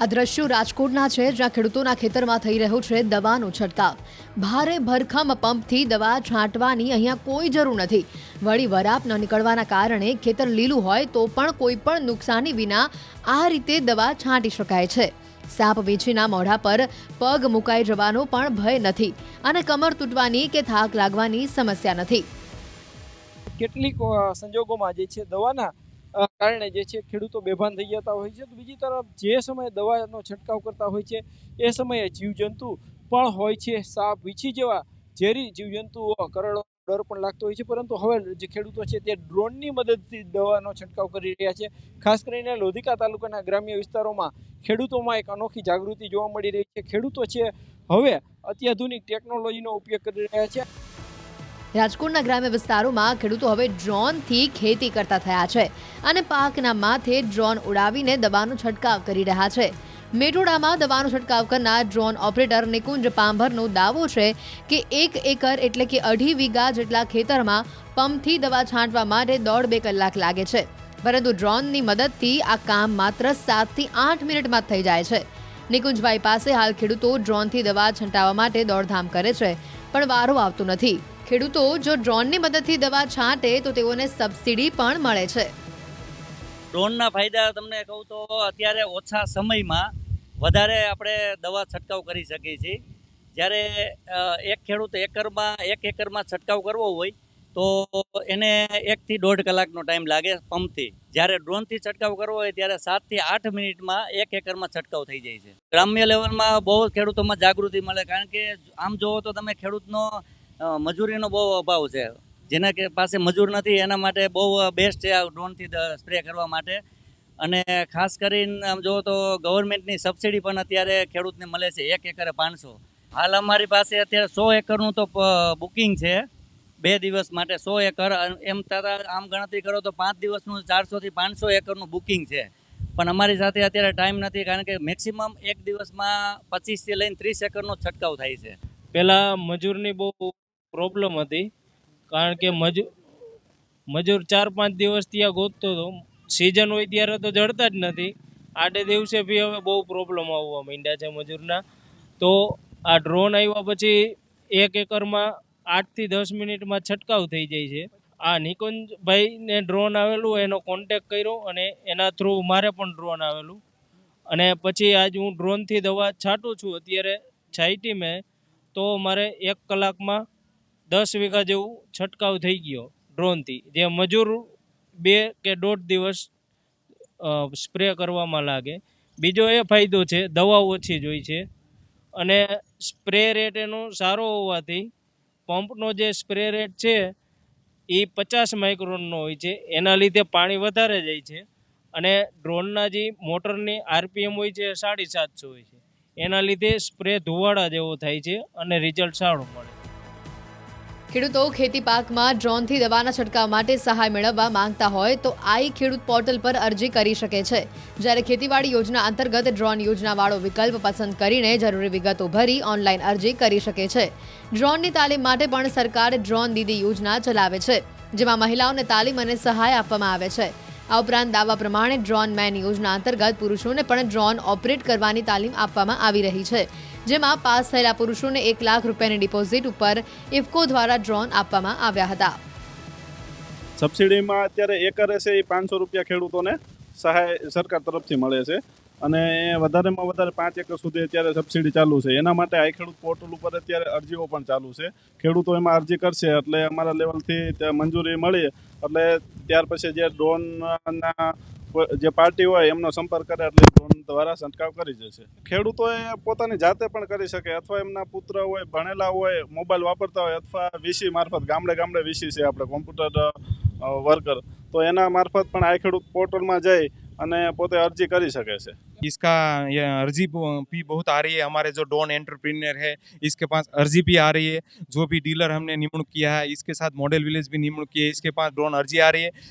આ દ્રશ્યો રાજકોટના છે, જ્યાં ખેડૂતોના ખેતરમાં થઈ રહ્યો છે દવાનો છંટકાવ ભારે ભરખમ પંપથી દવા છાંટવાની અહીંયા કોઈ જરૂર નથી. વળી વરાપ ન નીકળવાના કારણે ખેતર લીલું હોય તો પણ કોઈ પણ નુકસાની વિના આ રીતે દવા છાંટી શકાય છે. સાપ વીંછીના મોઢા પર પગ મુકાઈ જવાનો પણ ભય નથી અને કમર તૂટવાની કે થાક લાગવાની સમસ્યા નથી. કેટલીક સંજોગોમાં જે છે દવાના કારણે જે છે ખેડૂતો બેભાન થઈ જતા હોય છે. તો બીજી તરફ જે સમયે દવાનો છંટકાવ કરતા હોય છે, એ સમયે જીવજંતુ પણ હોય છે. સાપ, વીછી જેવા ઝેરી જીવજંતુઓ કરડો ડર પણ લાગતો હોય છે. પરંતુ હવે જે ખેડૂતો છે તે ડ્રોનની મદદથી દવાનો છંટકાવ કરી રહ્યા છે. ખાસ કરીને લોધિકા તાલુકાના ગ્રામ્ય વિસ્તારોમાં ખેડૂતોમાં એક અનોખી જાગૃતિ જોવા મળી રહી છે. ખેડૂતો છે, હવે અત્યાધુનિક ટેકનોલોજીનો ઉપયોગ કરી રહ્યા છે. રાજકોટના ગ્રામ્ય વિસ્તારોમાં ખેડૂતો હવે ડ્રોનથી ખેતી કરતા થયા છે અને પાકના માથે ડ્રોન ઉડાવીને દવાનો છંટકાવ કરી રહ્યા છે. મેટોડામાં દવાનો છંટકાવ કરનાર ડ્રોન ઓપરેટર નિકુંજ પાંભરનો દાવો છે કે એક એકર એટલે કે અઢી વીઘા જેટલા ખેતરમાં પંપથી દવા છાંટવા માટે દોઢ બે કલાક લાગે છે. પરંતુ ડ્રોનની મદદથી આ કામ માત્ર સાતથી આઠ મિનિટમાં થઈ જાય છે. નિકુંજભાઈ પાસે હાલ ખેડૂતો ડ્રોનથી દવા છંટાવવા માટે દોડધામ કરે છે, પણ વારો આવતો નથી. ખેડૂતો જો ડ્રોનની મદદથી દવા છાંટે તો તેઓને સબસિડી પણ મળે છે. ડ્રોનના ફાયદા તમને કહું તો અત્યારે ઓછા સમયમાં વધારે આપણે દવા છંટકાવ કરી શકીએ છીએ. જ્યારે એક ખેડૂત એકરમાં, એક એકરમાં છંટકાવ કરવો હોય તો એને એકથી દોઢ કલાકનો ટાઈમ લાગે પંપથી. જ્યારે ડ્રોનથી છંટકાવ કરવો હોય ત્યારે સાતથી આઠ મિનિટમાં એક એકરમાં છંટકાવ થઈ જાય છે. ગ્રામ્ય લેવલમાં બહુ ખેડૂતોમાં જાગૃતિ મળે. કારણ કે આમ જોવો તો તમે ખેડૂતનો મજૂરીનો બહુ અભાવ છે. જેના કે પાસે મજૂર નથી, એના માટે બહુ બેસ્ટ છે આ ડ્રોનથી સ્પ્રે કરવા માટે. અને ખાસ કરીને આમ જોવો તો ગવર્મેન્ટની સબસિડી પણ અત્યારે ખેડૂતને મળે છે, એક એકરે પાંચસો. હાલ અમારી પાસે અત્યારે સો એકરનું તો બુકિંગ છે, બે દિવસ માટે સો એકર. એમ થતાં આમ ગણતરી કરો તો પાંચ દિવસનું ચારસોથી પાંચસો એકરનું બુકિંગ છે. પણ અમારી સાથે અત્યારે ટાઈમ નથી, કારણ કે મેક્સિમમ એક દિવસમાં પચીસથી લઈને ત્રીસ એકરનો છંટકાવ થાય છે. પહેલાં મજૂરની બહુ પ્રોબ્લેમ હતી. કારણ કે મજૂર મજૂર ચાર પાંચ દિવસ ત્યાં ગોતતો હતો. સિઝન હોય ત્યારે તો જડતા જ નથી. આડે દિવસે બી હવે બહુ પ્રોબ્લેમ આવવા માંડ્યા છે મજૂરના. તો આ ડ્રોન આવ્યા પછી એક એકરમાં આઠથી દસ મિનિટમાં છંટકાવ થઈ જાય છે. આ નિકુંજભાઈને ડ્રોન આવેલું, એનો કોન્ટેક કર્યો અને એના થ્રુ મારે પણ ડ્રોન આવેલું. અને પછી આજ હું ડ્રોનથી દવા છાંટું છું. અત્યારે છાંટી મેં. તો મારે એક કલાકમાં દસ વીઘા જેવું છંટકાવ થઈ ગયો ડ્રોનથી, જે મજૂર બે કે દોઢ દિવસ સ્પ્રે કરવામાં લાગે. બીજો એ ફાયદો છે દવા ઓછી જોઈ છે. અને સ્પ્રે રેટ એનો સારો હોવાથી પંપનો જે સ્પ્રે રેટ છે, એ પચાસ માઇક્રોનનો હોય છે. એના લીધે પાણી વધારે જાય છે અને ડ્રોનના જે મોટરની આરપીએમ હોય છે સાડી સાતસો હોય છે. એના લીધે સ્પ્રે ધુવાડા જેવો થાય છે અને રિઝલ્ટ સારું મળે. ખેડૂતો ખેતી પાકમાં ડ્રોનથી દવાના છંટકાવ માટે સહાય મેળવવા માંગતા હોય તો આઈ ખેડૂત પોર્ટલ પર અરજી કરી શકે છે. જ્યારે ખેતીવાડી યોજના અંતર્ગત ડ્રોન યોજનાવાળો વિકલ્પ પસંદ કરીને જરૂરી વિગતો ભરી ઓનલાઈન અરજી કરી શકે છે. ડ્રોનની તાલીમ માટે પણ સરકાર ડ્રોન દીદી યોજના ચલાવે છે, જેમાં મહિલાઓને તાલીમ અને સહાય આપવામાં આવે છે. આ ઉપરાંત દાવા પ્રમાણે ડ્રોન મેન યોજના અંતર્ગત પુરુષોને પણ ડ્રોન ઓપરેટ કરવાની તાલીમ આપવામાં આવી રહી છે. જેમાં પાસ થયેલા પુરુષોને એક લાખ રૂપિયાની ડિપોઝિટ ઉપર ઇફકો દ્વારા ડ્રોન આપવામાં આવ્યા હતા. સબસિડીમાં અત્યારે એકરે છે એ પાંચસો રૂપિયા ખેડૂતોને સહાય સરકાર તરફથી મળે છે. અને વધારેમાં વધારે પાંચ એકર સુધી અત્યારે સબસિડી ચાલુ છે. એના માટે આઈ ખેડૂત પોર્ટલ ઉપર અત્યારે અરજીઓ પણ ચાલુ છે. ખેડૂતો એમાં અરજી કરશે એટલે અમારા લેવલથી મંજૂરી મળી. એટલે ત્યાર પછી જે ડ્રોનના જે પાર્ટી હોય એમનો સંપર્ક કરે એટલે ડ્રોન દ્વારા છંટકાવ કરી જશે ખેડૂતોએ પોતાની જાતે પણ કરી શકે અથવા એમના પુત્ર હોય ભણેલા હોય મોબાઈલ વાપરતા હોય અથવા વીસી મારફત ગામડે ગામડે વીસી છે આપણે કોમ્પ્યુટર વર્કર તો એના મારફત પણ આ ખેડૂત પોર્ટલમાં જઈ અને પોતે અરજી કરી શકે છે इसका ये अर्जी भी बहुत आ रही है हमारे जो डॉन एंटरप्रेन्योर है इसके पास अर्जी भी आ रही है जो भी डीलर हमने निमणूक किया है इसके साथ मॉडल विलेज भी निमणूक किया है इसके पास ड्रोन अर्जी आ रही है